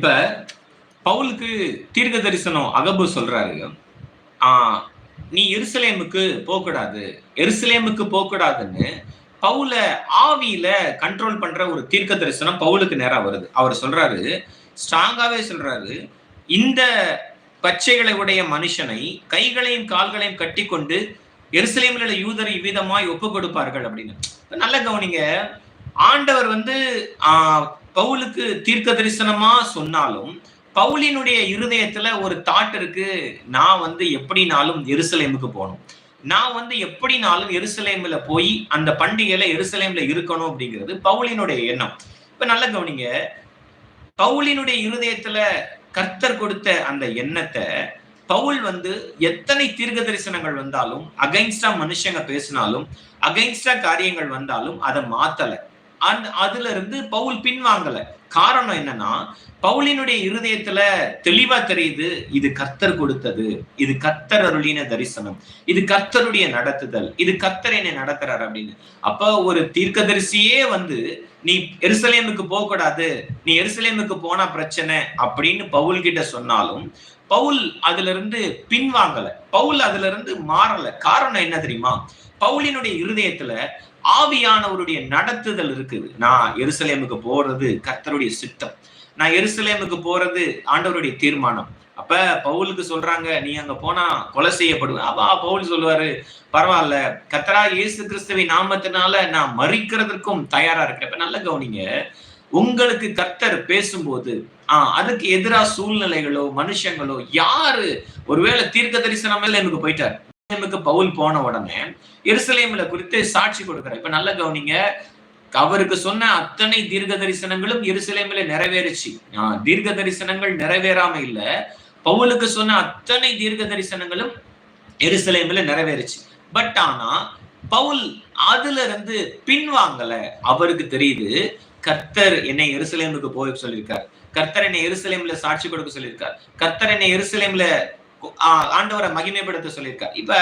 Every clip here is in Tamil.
இப்ப பவுலுக்கு தீர்க்க தரிசனம் அகபு சொல்றாரு. ஆஹ் நீ எருசலேமுக்கு போகக்கூடாது. எருசலேமுக்கு போகக்கூடாதுன்னு பவுல ஆவியில கண்ட்ரோல் பண்ற ஒரு தீர்க்க தரிசனம் பவுலுக்கு நேரா வருது. அவர் சொல்றாரு ஸ்ட்ராங்காவே சொல்றாரு இந்த பச்சைகளை உடைய மனுஷனை கைகளையும் கால்களையும் கட்டி கொண்டு எருசலேமில் உள்ள யூதரை இவ்விதமாய் ஒப்பு கொடுப்பார்கள் அப்படின்னு. நல்ல கவனிங்க. ஆண்டவர் வந்து பவுலுக்கு தீர்க்க தரிசனமா சொன்னாலும் பவுலினுடைய இருதயத்துல ஒரு தாட் இருக்கு நான் வந்து எப்படினாலும் எருசலேமுக்கு போகணும். நான் வந்து எப்படினாலும் எருசலேம்ல போய் அந்த பண்டிகையில எருசலேம்ல இருக்கணும் அப்படிங்கிறது பவுலினுடைய எண்ணம். இப்ப நல்ல கவனிங்க பவுலினுடைய இருதயத்துல கர்த்தர் கொடுத்த அந்த எண்ணத்தை பவுல் வந்து எத்தனை தீர்க்க தரிசனங்கள் வந்தாலும் அகைன்ஸ்டா மனுஷங்க பேசினாலும் அகைன்ஸ்டா காரியங்கள் வந்தாலும் அதை மாத்தலை. அந்த அதுல இருந்து பவுல் பின்வாங்கல. காரணம் என்னன்னா பவுலினுடைய இருதயத்துல தெளிவா தெரியுது இது கர்த்தர் கொடுத்தது. இது கர்த்தர் அருளின தரிசனம். இது கர்த்தருடைய நடத்துதல். இது கர்த்தர் என்னை நடத்துறாரு அப்படின்னு. அப்ப ஒரு தீர்க்கதரிசியே வந்து நீ எருசலேமுக்கு போக கூடாது நீ எருசலேமுக்கு போனா பிரச்சனை அப்படின்னு பவுல் கிட்ட சொன்னாலும் பவுல் அதுல இருந்து பின்வாங்கல. பவுல் அதுல இருந்து மாறல. காரணம் என்ன தெரியுமா? பவுலினுடைய இருதயத்துல ஆவியானவருடைய நடத்துதல் இருக்குது. நான் எருசலேமுக்கு போறது கர்த்தருடைய சித்தம். நான் எருசலேமுக்கு போறது ஆண்டவருடைய தீர்மானம். அப்ப பவுலுக்கு சொல்றாங்க நீ அங்க போனா கொலை செய்யப்படுவ. அப்பா பவுல் சொல்லுவாரு பரவாயில்ல கத்தரா இயேசு கிறிஸ்துவை நாமத்தினால நான் மறிக்கிறதுக்கும் தயாரா இருக்கிறேன். இப்ப நல்ல கவனிங்க உங்களுக்கு கர்த்தர் பேசும்போது ஆஹ் அதுக்கு எதிராக சூழ்நிலைகளோ மனுஷங்களோ யாரு? ஒருவேளை தீர்க்க தரிசனமே எனக்கு போயிட்டார். எருசலேமுக்கு பவுல் போன உடனே எருசலேம்ல குறித்து சாட்சி கொடுக்கிறார். இப்ப நல்ல கவனிங்க. அவருக்கு சொன்ன அத்தனை தீர்க்க தரிசனங்களும் எருசலேமில நிறைவேறுச்சு. தீர்க்க தரிசனங்கள் நிறைவேறாம இல்ல. பவுலுக்கு சொன்ன அத்தனை தீர்க்க தரிசனங்களும் எருசலேமில் நிறைவேறுச்சு. பட் ஆனா பவுல் அதுல இருந்து பின்வாங்கல. அவருக்கு தெரியுது கர்த்தர் என்னை எருசலேமுக்கு போய் சொல்லியிருக்கார். கர்த்தர் என்னை எருசலேம்ல சாட்சி கொடுக்க சொல்லியிருக்கார். கர்த்தர் என்னை எருசலேம்ல ஆண்டவரை மகிமைப்படுத்த சொல்லியிருக்கார். இப்ப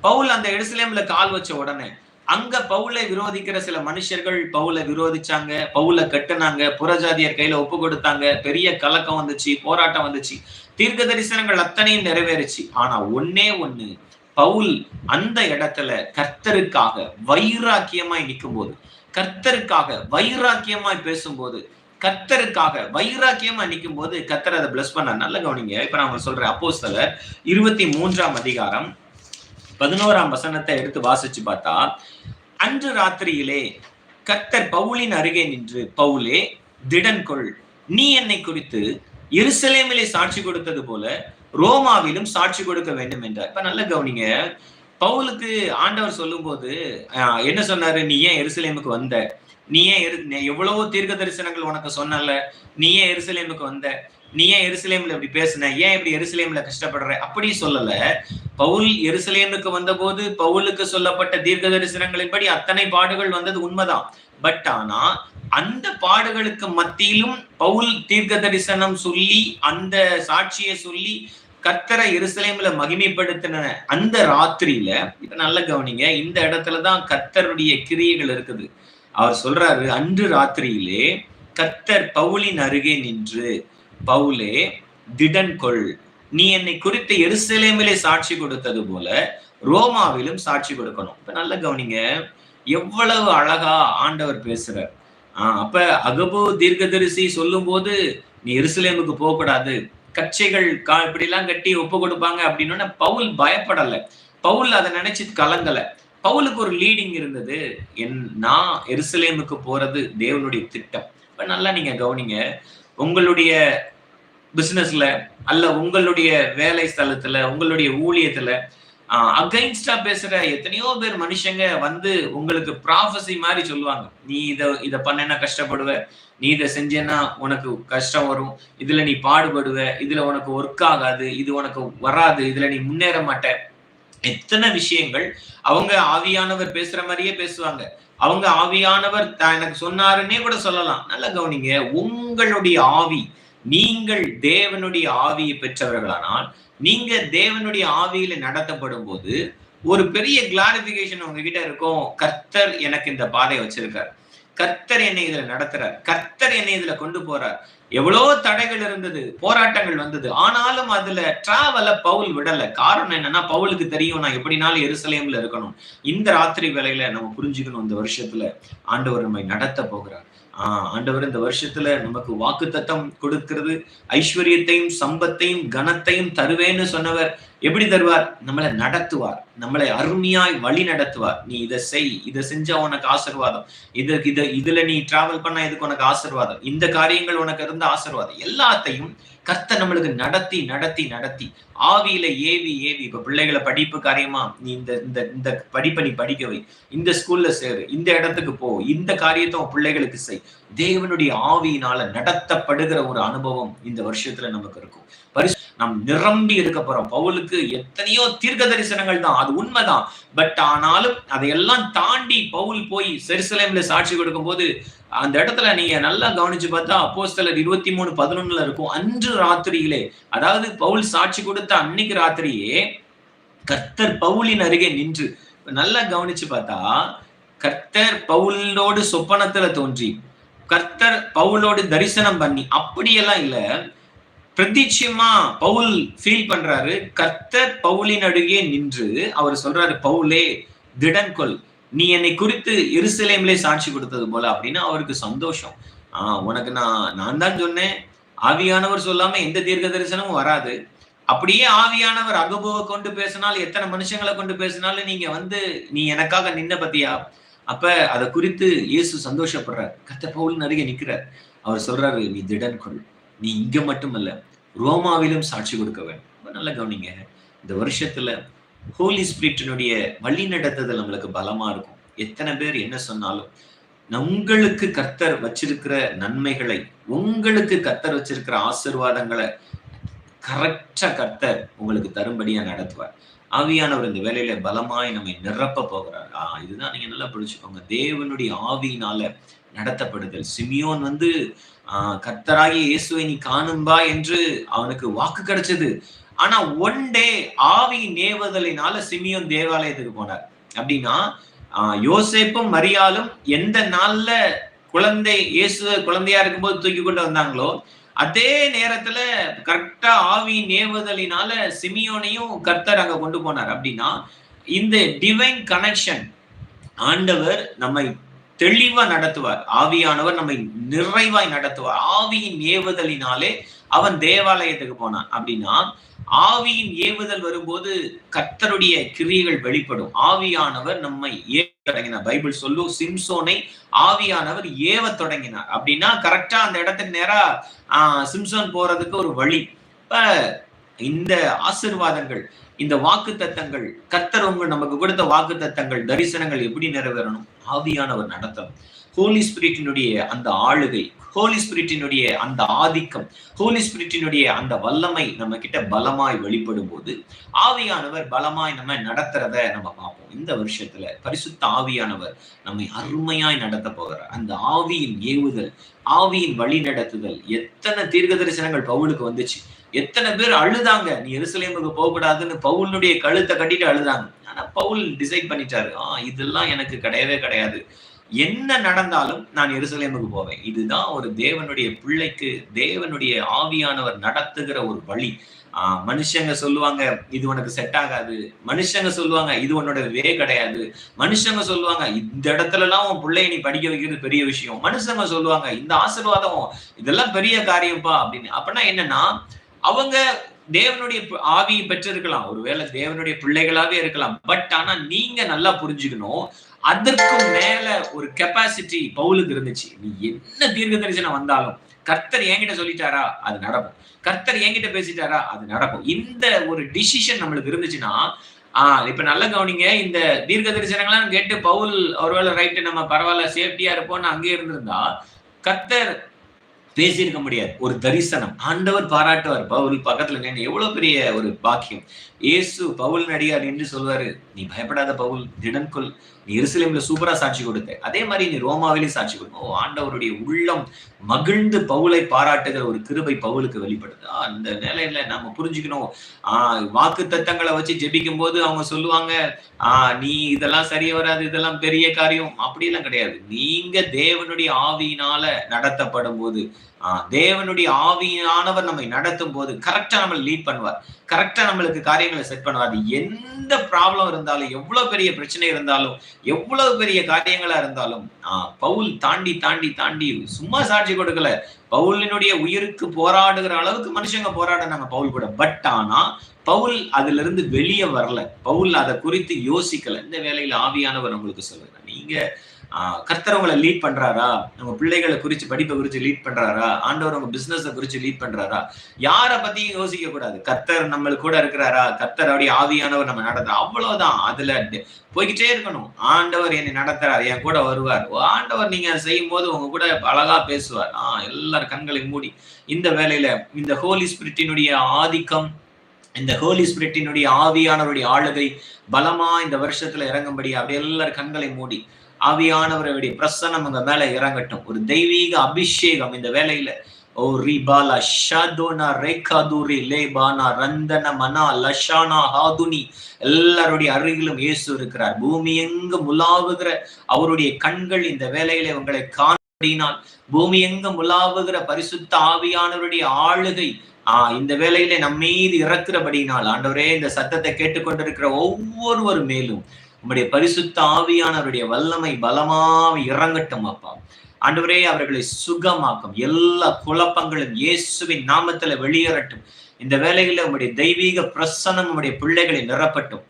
பவுல் அந்த எருசலேம்ல கால் வச்ச உடனே அங்க பவுலை விரோதிக்கிற சில மனுஷர்கள் பவுலை விரோதிச்சாங்க பவுலை கட்டுனாங்க புறஜாதியர் கையில ஒப்பு கொடுத்தாங்க பெரிய கலக்கம் வந்துச்சு போராட்டம் வந்துச்சு தீர்க்க தரிசனங்கள் அத்தனையும் நிறைவேறுச்சு. ஆனா ஒன்னே ஒண்ணு பவுல் அந்த இடத்துல கர்த்தருக்காக வைராக்கியமாய் நிற்கும் போது கர்த்தருக்காக வைராக்கியமாய் பேசும்போது கத்தருக்காக வைராக்கியமா நிற்கும் போது கத்தர் அதை பிளஸ் பண்ண நல்ல கவனிங்க. இப்ப நான் சொல்றேன் அப்போஸ்தலர் இருபத்தி மூன்றாம் அதிகாரம் பதினோராம் வசனத்தை எடுத்து வாசிச்சு பார்த்தா அன்று ராத்திரியிலே கத்தர் பவுலின் அருகே நின்று பவுலே திடன் கொள். நீ என்னை குறித்து எருசலேமிலே சாட்சி கொடுத்தது போல ரோமாவிலும் சாட்சி கொடுக்க வேண்டும் என்றார். இப்ப நல்ல கவனிங்க. பவுலுக்கு ஆண்டவர் சொல்லும்போது போது என்ன சொன்னாரு? நீ ஏன் எருசலேமுக்கு வந்த? நீயே எரு- எவ்வளவோ தீர்க்க தரிசனங்கள் உனக்கு சொன்னல நீ ஏன் எருசலேமுக்கு வந்த நீ ஏன் எருசலேம்ல இப்படி பேசுன ஏன் இப்படி எருசலேம்ல கஷ்டப்படுற அப்படி சொல்லல. பவுல் எருசலேமுக்கு வந்தபோது பவுலுக்கு சொல்லப்பட்ட தீர்க்க தரிசனங்களின்படி அத்தனை பாடுகள் வந்தது உண்மைதான். பட் ஆனா அந்த பாடுகளுக்கு மத்தியிலும் பவுல் தீர்க்க தரிசனம் சொல்லி அந்த சாட்சியை சொல்லி கத்தரை எருசலேம்ல மகிமைப்படுத்தின அந்த ராத்திரியில இதை நல்ல கவனிங்க இந்த இடத்துலதான் கத்தருடைய கிரியைகள் இருக்குது. அவர் சொல்றாரு அன்று ராத்திரியிலே கத்தர் பவுலின் அருகே நின்று பவுலே திடன் கொள். நீ என்னை குறித்து எருசலேமிலே சாட்சி கொடுத்தது போல ரோமாவிலும் சாட்சி கொடுக்கணும். இப்ப நல்ல கவனிங்க எவ்வளவு அழகா ஆண்டவர் பேசுறார். ஆஹ் அப்ப அகபு தீர்க்கதரிசி சொல்லும் போது நீ எருசலேமுக்கு போக கூடாது கச்சைகள் கா இப்படி எல்லாம் கட்டி ஒப்பு கொடுப்பாங்க. அப்படின்னு பவுல் பயப்படல. பவுல் அதை நினைச்சு கலங்கலை. பவுலுக்கு ஒரு லீடிங் இருந்தது. என் நான் எருசலேமுக்கு போறது தேவனுடைய திட்டம். இப்ப நல்லா நீங்க கவனிங்க. உங்களுடைய பிசினஸ்ல அல்ல உங்களுடைய வேலை ஸ்தலத்துல உங்களுடைய ஊழியத்துல அகைன்ஸ்டா பேசுற எத்தனையோ பேர் மனுஷங்க வந்து உங்களுக்கு ப்ராஃபஸி மாதிரி சொல்லுவாங்க. நீ இதை இதை பண்ணனா கஷ்டப்படுவ. நீ இதை செஞ்சேன்னா உனக்கு கஷ்டம் வரும். இதுல நீ பாடுபடுவ. இதுல உனக்கு ஒர்க் ஆகாது. இது உனக்கு வராது. இதுல நீ முன்னேற மாட்ட. எத்தனை விஷயங்கள் அவங்க ஆவியானவர் பேசுற மாதிரியே பேசுவாங்க. அவங்க ஆவியானவர் எனக்கு சொன்னாருன்னே கூட சொல்லலாம். நல்லா கவனிங்க உங்களுடைய ஆவி நீங்கள் தேவனுடைய ஆவியை பெற்றவர்களானால் நீங்க தேவனுடைய ஆவியில நடத்தப்படும் போது ஒரு பெரிய கிளாரிபிகேஷன் உங்ககிட்ட இருக்கும். கர்த்தர் எனக்கு இந்த பாதை வச்சிருக்கார். கர்த்தர் என்னை இதுல நடத்துறார். கர்த்தர் என்னை இதுல கொண்டு போறார். எவ்வளோ தடைகள் இருந்தது போராட்டங்கள் வந்தது. ஆனாலும் அதுல டிராவல பவுல் விடல. காரணம் என்னன்னா பவுலுக்கு தெரியும் நான் எப்படினாலும் எருசலேம்ல இருக்கணும். இந்த ராத்திரி வேலையில நம்ம புரிஞ்சுக்கணும் இந்த வருஷத்துல ஆண்டவர் நம்மை நடத்த போகிறார். ஆஹ் ஆண்டவர் இந்த வருஷத்துல நமக்கு வாக்கு தத்தம் கொடுக்கிறது ஐஸ்வர்யத்தையும் சம்பத்தையும் கனத்தையும் தருவேன்னு சொன்னவர் எப்படி தருவார்? நம்மளை நடத்துவார். நம்மளை அருமையாய் வழி நடத்துவார். நீ இதை செய் இதை செஞ்சா உனக்கு ஆசிர்வாதம். இது இதை இதுல நீ டிராவல் பண்ணா இதுக்கு உனக்கு ஆசிர்வாதம்? இந்த காரியங்கள் உனக்கு இருந்த ஆசிர்வாதம். எல்லாத்தையும் கர்த்தர் நம்மளுக்கு நடத்தி நடத்தி நடத்தி. ஆவியில ஏவி ஏவி. இப்ப பிள்ளைகளை படிப்பு காரியமா நீ இந்த இந்த இந்த படிப்பை நீ படிக்க வை. இந்த ஸ்கூல்ல சேரு. இந்த இடத்துக்கு போ. இந்த காரியத்தை உன் பிள்ளைகளுக்கு செய். தேவனுடைய ஆவியினால நடத்தப்படுகிற ஒரு அனுபவம் இந்த வருஷத்துல நமக்கு இருக்கும். பரிசு நாம் நிரம்பி இருக்க போறோம். பவுலுக்கு எத்தனையோ தீர்க்க தரிசனங்கள் தான். அது உண்மைதான். பட் ஆனாலும் அதையெல்லாம் தாண்டி பவுல் போய் செருசலேம்ல சாட்சி கொடுக்கும் போது அந்த இடத்துல நீங்க நல்லா கவனிச்சு பார்த்தா அப்போஸ்தலர் இருபத்தி மூணு பதினொன்னுல இருக்கும். அன்று ராத்திரியிலே அதாவது பவுல் சாட்சி கொடுத்த அன்னைக்கு ராத்திரியே கர்த்தர் பவுலின் அருகே நின்று நல்லா கவனிச்சு பார்த்தா கர்த்தர் பவுலோடு சொப்பனத்துல தோன்றி கர்த்தர் பவுலோடு தரிசனம் பண்ணி அப்படியெல்லாம் இல்ல. பிரதிச்சியமா பவுல் ஃபீல் பண்றாரு. கர்த்தர் பவுலின் அருகே நின்று அவர் சொல்றாரு பவுலே திடன்கொள் நீ என்னை குறித்து எருசலேம்லே சாட்சி கொடுத்தது போல அப்படின்னு அவருக்கு சந்தோஷம். ஆஹ் உனக்கு நான் நான் தான் சொன்னேன். ஆவியானவர் சொல்லாம எந்த தீர்க்க தரிசனமும் வராது. அப்படியே ஆவியானவர் அகபுவ கொண்டு பேசினால் எத்தனை மனுஷங்களை கொண்டு பேசினாலும் நீங்க வந்து நீ எனக்காக நின்ன பத்தியா? அப்ப அதை குறித்து இயேசு சந்தோஷப்படுறார். கத்த பவுல் அருகே நிக்கிறார். அவர் சொல்றாரு நீ திடன் கொள். நீ இங்க மட்டுமல்ல ரோமாவிலும் சாட்சி கொடுக்க வேண்டும். நல்லா கவனிங்க. இந்த வருஷத்துல ஹோலி ஸ்பிரிட்டினுடைய வழி நடத்துதல் நம்மளுக்கு பலமா இருக்கும். எத்தனை பேர் என்ன சொன்னாலும் உங்களுக்கு கர்த்தர் வச்சிருக்கிற நன்மைகளை உங்களுக்கு கர்த்தர் வச்சிருக்கிற ஆசிர்வாதங்களை கரெக்டா கர்த்தர் உங்களுக்கு தரும்படியா நடத்துவார். ஆவியானவர் இந்த வேலையில பலமாய் நம்மை நிரப்ப போகிறார். ஆஹ் இதுதான் நீங்க நல்லா பிடிச்சுக்கோங்க தேவனுடைய ஆவியினால நடத்தப்படுதல். சிமியோன் வந்து ஆஹ் கர்த்தராகி இயேசுவை நீ காணும்பா என்று அவனுக்கு வாக்கு கிடைச்சது. ஆனா ஒன் டே ஆவி நேவதலினால சிமியோன் தேவாலயத்துக்கு போனார். அப்படின்னா யோசேப்பும் மரியாலும் எந்த நாள்ல குழந்தை இயேசு குழந்தையா இருக்கும்போது தூக்கி கொண்டு வந்தாங்களோ அதே நேரத்துல கரெக்டா ஆவி நேவுதலினால சிமியோனையும் கர்த்தர் அங்க கொண்டு போனார். அப்படின்னா இந்த டிவைன் கனெக்ஷன் ஆண்டவர் நம்மை தெளிவா நடத்துவார். ஆவியானவர் நம்மை நிறைவாய் நடத்துவார். ஆவியின் ஏவுதலினாலே அவன் தேவாலயத்துக்கு போனான். அப்படின்னா ஆவியின் ஏவுதல் வரும்போது கர்த்தருடைய கிரியைகள் வெளிப்படும். ஆவியானவர் நம்மை ஏவ தொடங்கினார். பைபிள் சொல்லும் சிம்சோனை ஆவியானவர் ஏவ தொடங்கினார். அப்படின்னா கரெக்டா அந்த இடத்துக்கு நேரா ஆஹ் சிம்சோன் போறதுக்கு ஒரு வழி. இப்ப இந்த ஆசிர்வாதங்கள் இந்த வாக்கு தத்தங்கள் கர்த்தர் உங்க நமக்கு கொடுத்த வாக்கு தத்தங்கள் தரிசனங்கள் எப்படி நிறைவேறணும்? ஆவியானவர் நடத்தணும். ஹோலி ஸ்பிரிட்டினுடைய அந்த ஆளுகை ஹோலி ஸ்பிரிட்டினுடைய அந்த ஆதிக்கம் ஹோலி ஸ்பிரிட்டினுடைய அந்த வல்லமை நம்ம கிட்ட பலமாய் வெளிப்படும் போது ஆவியானவர் பலமாய் நம்ம நடத்துறத நம்ம பார்ப்போம். இந்த வருஷத்துல பரிசுத்த ஆவியானவர் நம்மை அருமையாய் நடத்த போகிறார். அந்த ஆவியின் ஏவுதல் ஆவியின் வழி நடத்துதல் எத்தனை தீர்க்க தரிசனங்கள் பவுலுக்கு வந்துச்சு. எத்தனை பேர் அழுதாங்க நீ எருசலேமுக்கு போகக்கூடாதுன்னு பவுலுடைய கழுத்தை கட்டிட்டு அழுதாங்க. ஆனா பவுல் டிசைட் பண்ணிட்டாரு ஆஹ் இதெல்லாம் எனக்கு கிடையவே கிடையாது. என்ன நடந்தாலும் நான் எருசலேமுக்கு போவேன். இதுதான் ஒரு தேவனுடைய பிள்ளைக்கு தேவனுடைய ஆவியானவர் நடத்துகிற ஒரு வழி. ஆஹ் மனுஷங்க சொல்லுவாங்க இது உனக்கு செட் ஆகாது. மனுஷங்க சொல்லுவாங்க இது உன்னோட வே கிடையாது. மனுஷங்க சொல்லுவாங்க இந்த இடத்துல எல்லாம் உன் பிள்ளைய நீ படிக்க வைக்கிறது பெரிய விஷயம். மனுஷங்க சொல்லுவாங்க இந்த ஆசீர்வாதம் இதெல்லாம் பெரிய காரியம்ப்பா. அப்படின்னு. அப்படின்னா என்னன்னா அவங்க தேவனுடைய ஆவியை பெற்றிருக்கலாம். ஒருவேளை தேவனுடைய பிள்ளைகளாவே இருக்கலாம். பட் ஆனா நீங்க நல்லா புரிஞ்சுக்கணும் அதற்கும் மேல ஒரு கெப்பாசிட்டி பவுலுக்கு இருந்துச்சு. நீ என்ன தீர்க்க தரிசனம் வந்தாலும் கர்த்தர் என்கிட்ட சொல்லிட்டாரா? அது நடக்கும். கர்த்தர் என்கிட்ட பேசிட்டாரா? அது நடக்கும். இந்த ஒரு டிசிஷன் நம்மளுக்கு இருந்துச்சுன்னா ஆஹ் இப்ப நல்ல கவனிங்க. இந்த தீர்க்க தரிசனங்கள்லாம் கேட்டு பவுல் ஒருவேளை ரைட்டு நம்ம பரவாயில்ல சேஃப்டியா இருப்போம்னு அங்கே இருந்திருந்தா கர்த்தர் பேசியிருக்க முடியாது. ஒரு தரிசனம். ஆண்டவர் பாராட்டுவார். பவுல் பக்கத்துல நின்று எவ்வளவு பெரிய ஒரு பாக்கியம். ஏசு பவுல் நடிகார் என்று சொல்வாரு நீ பயப்படாத பவுல் திடன்கொள் நீ எருசலேம்ல சூப்பரா சாட்சி கொடுத்த அதே மாதிரி நீ ரோமாவிலேயும் சாட்சி கொடுத்த ஓ ஆண்டவருடைய உள்ளம் மகிழ்ந்து பவுலை பாராட்டுகிற ஒரு கிருபை பவுலுக்கு வெளிப்படுது. அந்த நிலையில நம்ம புரிஞ்சுக்கணும். ஆஹ் வாக்கு தத்தங்களை வச்சு ஜெபிக்கும் போது அவங்க சொல்லுவாங்க ஆஹ் நீ இதெல்லாம் சரியா வராது இதெல்லாம் பெரிய காரியம். அப்படிலாம் கிடையாது. நீங்க தேவனுடைய ஆவியினால நடத்தப்படும் போது தேவனுடைய ஆவியானவர் நம்மை நடத்தும் போது கரெக்டா நம்ம லீட் பண்ணுவார். கரெக்டா நம்மளுக்கு காரியங்களை செட் பண்ணுவார். எந்த ப்ராப்ளம் இருந்தாலும் எவ்வளவு பெரிய பிரச்சனை இருந்தாலும் எவ்வளவு பெரிய காரியங்களா இருந்தாலும் ஆஹ் பவுல் தாண்டி தாண்டி தாண்டி சும்மா சாட்சி கொடுக்கல. பவுலினுடைய உயிருக்கு போராடுகிற அளவுக்கு மனுஷங்க போராடினாங்க பவுல் கூட. பட் ஆனா பவுல் அதுல இருந்து வெளியே வரல. பவுல் அதை குறித்து யோசிக்கல. இந்த வேலையில ஆவியானவர் உங்களுக்கு சொல்லுங்க நீங்க கர்த்தர் உங்களை லீட் பண்றாரா? உங்க பிள்ளைகளை குறிச்சு படிப்பை குறிச்சு லீட் பண்றாரா? ஆண்டவர் உங்க பிசினஸ குறிச்சு லீட் பண்றாரா? யாரை பத்தியும் யோசிக்க கூடாது. கர்த்தர் நம்மளுக்கு கூட இருக்கிறாரா? கர்த்தர் அப்படியே ஆவியானவர் நம்ம நடத்துறா அவ்வளவுதான். அதுல போய்கிட்டே இருக்கணும். ஆண்டவர் என்னை நடத்துறாரு. என் கூட வருவார். ஆண்டவர் நீங்க செய்யும் போது உங்க கூட அழகா பேசுவார். ஆஹ் எல்லாரும் கண்களை மூடி இந்த வேலையில இந்த ஹோலி ஸ்பிரிட்டினுடைய ஆதிக்கம் இந்த ஹோலி ஸ்பிரிட்டினுடைய ஆவியானவருடைய ஆளுகை பலமா இந்த வருஷத்துல இறங்கும்படி அப்படி எல்லாரும் கண்களை மூடி ஆவியானவருடைய பிரசனம் உங்க மேல இறங்கட்டும். ஒரு தெய்வீக அபிஷேகம் இந்த வேலையில ஓ ரிபாலா ஷாதோனா ரேகாதுரி லேபானா ரந்தன மனா லஷானா ஹாதுனி எல்லாருடைய அருகிலும் இயேசு இருக்கிறார். பூமி எங்கும் உலாவுகிற அவருடைய கண்கள் இந்த வேலையில உங்களை காணப்படினால் பூமி எங்கும் உலாவுகிற பரிசுத்த ஆவியானவருடைய ஆளுகை ஆஹ் இந்த வேலையில நம்மீது இறக்குறபடினால் ஆண்டவரே இந்த சத்தத்தை கேட்டுக்கொண்டிருக்கிற ஒவ்வொருவர் மேலும் உம்முடைய பரிசுத்த ஆவியானவருடைய வல்லமை பலமா இறங்கட்டும் அப்பா. ஆண்டவரே அவர்களை சுகமாக்கும். எல்லா குழப்பங்களும் இயேசுவின் நாமத்துல வெளியேறட்டும். இந்த வேலையில உங்களுடைய தெய்வீக பிரசனம் உடைய பிள்ளைகளை நிரப்பட்டும்.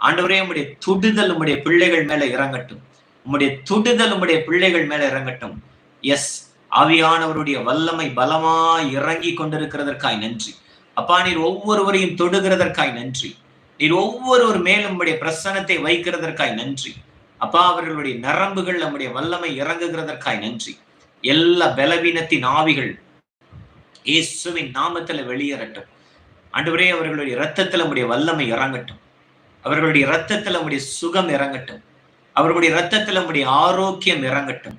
ஆண்டவரே உம்முடைய துடுதல் உடைய பிள்ளைகள் மேல இறங்கட்டும். உம்முடைய துடுதல் உடைய பிள்ளைகள் மேல இறங்கட்டும். எஸ் ஆவியானவருடைய வல்லமை பலமா இறங்கி கொண்டிருக்கிறதற்காய் நன்றி. அப்பா நீர் ஒவ்வொருவரையும் தொடுகிறதற்காய் நன்றி. நீர் ஒவ்வொருவர் மேலும் உம்முடைய பிரசனத்தை வைக்கிறதற்காய் நன்றி. அப்பா அவர்களுடைய நரம்புகள் நம்முடைய வல்லமை இறங்குகிறதற்காய் நன்றி. எல்லா பலவீனத்தின் ஆவிகள் இயேசுவின் நாமத்துல வெளியேறட்டும். அன்றுவரே அவர்களுடைய இரத்தத்துல நம்முடைய வல்லமை இறங்கட்டும். அவர்களுடைய இரத்தத்துல நம்முடைய சுகம் இறங்கட்டும். அவர்களுடைய இரத்தத்துல நம்முடைய ஆரோக்கியம் இறங்கட்டும்.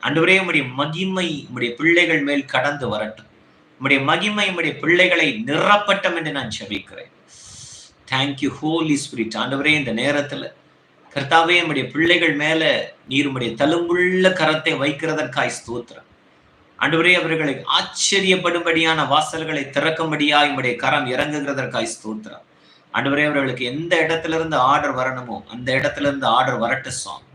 அன்றுவரே நம்முடைய மகிமை நம்முடைய பிள்ளைகள் மேல் கடந்து வரட்டும். நம்முடைய மகிமை நம்முடைய பிள்ளைகளை நிரப்பட்டும் என்று நான் செபிக்கிறேன் தேங்க்யூ ஹோலி ஸ்பிரிட் ஆண்டவரே இந்த நேரத்துல கர்த்தாவே நம்முடைய பிள்ளைகள் மேல நீர் உம்முடைய தழும்புள்ள கரத்தை வைக்கிறதற்காய் ஸ்தோத்திரம். ஆண்டவரே அவர்களை ஆச்சரியப்படும்படியான வாசல்களை திறக்கும்படியா என்னுடைய கரம் இறங்குகிறதற்காய் ஸ்தோத்திரம். ஆண்டவரே அவர்களுக்கு எந்த இடத்துல இருந்து ஆர்டர் வரணுமோ அந்த இடத்துல இருந்து ஆர்டர் வரட்டு சுவாமி.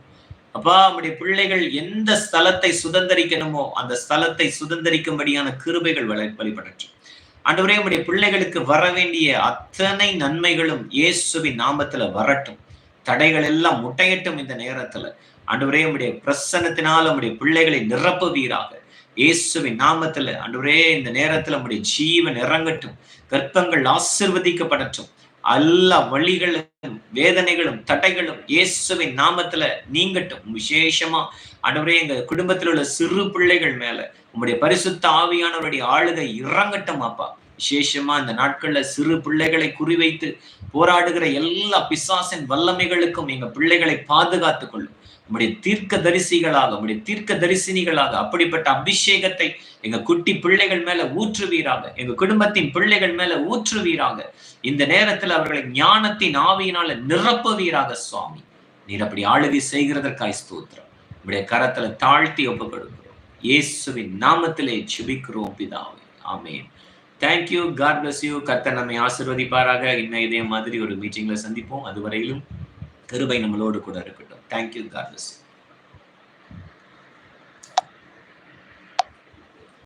அப்பா நம்முடைய பிள்ளைகள் எந்த ஸ்தலத்தை சுதந்திரிக்கணுமோ அந்த ஸ்தலத்தை சுதந்திரிக்கும்படியான கிருபைகள் வழிபடட்டும். ஆண்டவரே உடைய பிள்ளைகளுக்கு வர வேண்டிய அத்தனை நன்மைகளும் இயேசுவின் நாமத்துல வரட்டும். தடைகள் எல்லாம் முட்டையட்டும் இந்த நேரத்துல. ஆண்டவரே உடைய பிரசன்னத்தினால் உடைய பிள்ளைகளை நிரப்புவீராக இயேசுவின் நாமத்துல ஆண்டவரே இந்த நேரத்துல உடைய ஜீவன் இறங்கட்டும். கற்பங்கள் ஆசிர்வதிக்கப்படட்டும். எல்லா வழிகளும் வேதனைகளும் தடைகளும் இயேசுவின் நாமத்துல நீங்கட்டும். விசேஷமா ஆண்டவரே எங்க குடும்பத்தில் உள்ள சிறு பிள்ளைகள் மேல உங்களுடைய பரிசுத்த ஆவியானவருடைய ஆளுகை இறங்கட்டும் அப்பா விசேஷமா இந்த நாட்கள்ல சிறு பிள்ளைகளை குறிவைத்து போராடுகிற எல்லா பிசாசின் வல்லமைகளுக்கும் எங்க பிள்ளைகளை பாதுகாத்துக் கொள்ளும். நம்முடைய தீர்க்க தரிசிகளாக நம்முடைய தீர்க்க தரிசினிகளாக அப்படிப்பட்ட அபிஷேகத்தை எங்க குட்டி பிள்ளைகள் மேல ஊற்றுவீராக எங்க குடும்பத்தின் பிள்ளைகள் மேல ஊற்றுவீராக இந்த நேரத்தில் அவர்களை ஞானத்தின் ஆவியினால நிரப்புவீராக சுவாமி. நீர் அப்படி ஆளுகை செய்கிறதற்காய் ஸ்தோத்திரம். நம்முடைய கரத்துல தாழ்த்தி ஒப்பு இயேசுவின் நாமத்திலே சுபிக்கிறோம் பிதாவே. ஆமேன். Thank you God bless you கர்த்தர் நம்மை ஆசிர்வதிப்பாராக. இன்னும் இதே மாதிரி ஒரு மீட்டிங்கில் சந்திப்போம். அதுவரையிலும் கருவை நம்மளோடு கூட இருக்கட்டும். Thank you God bless you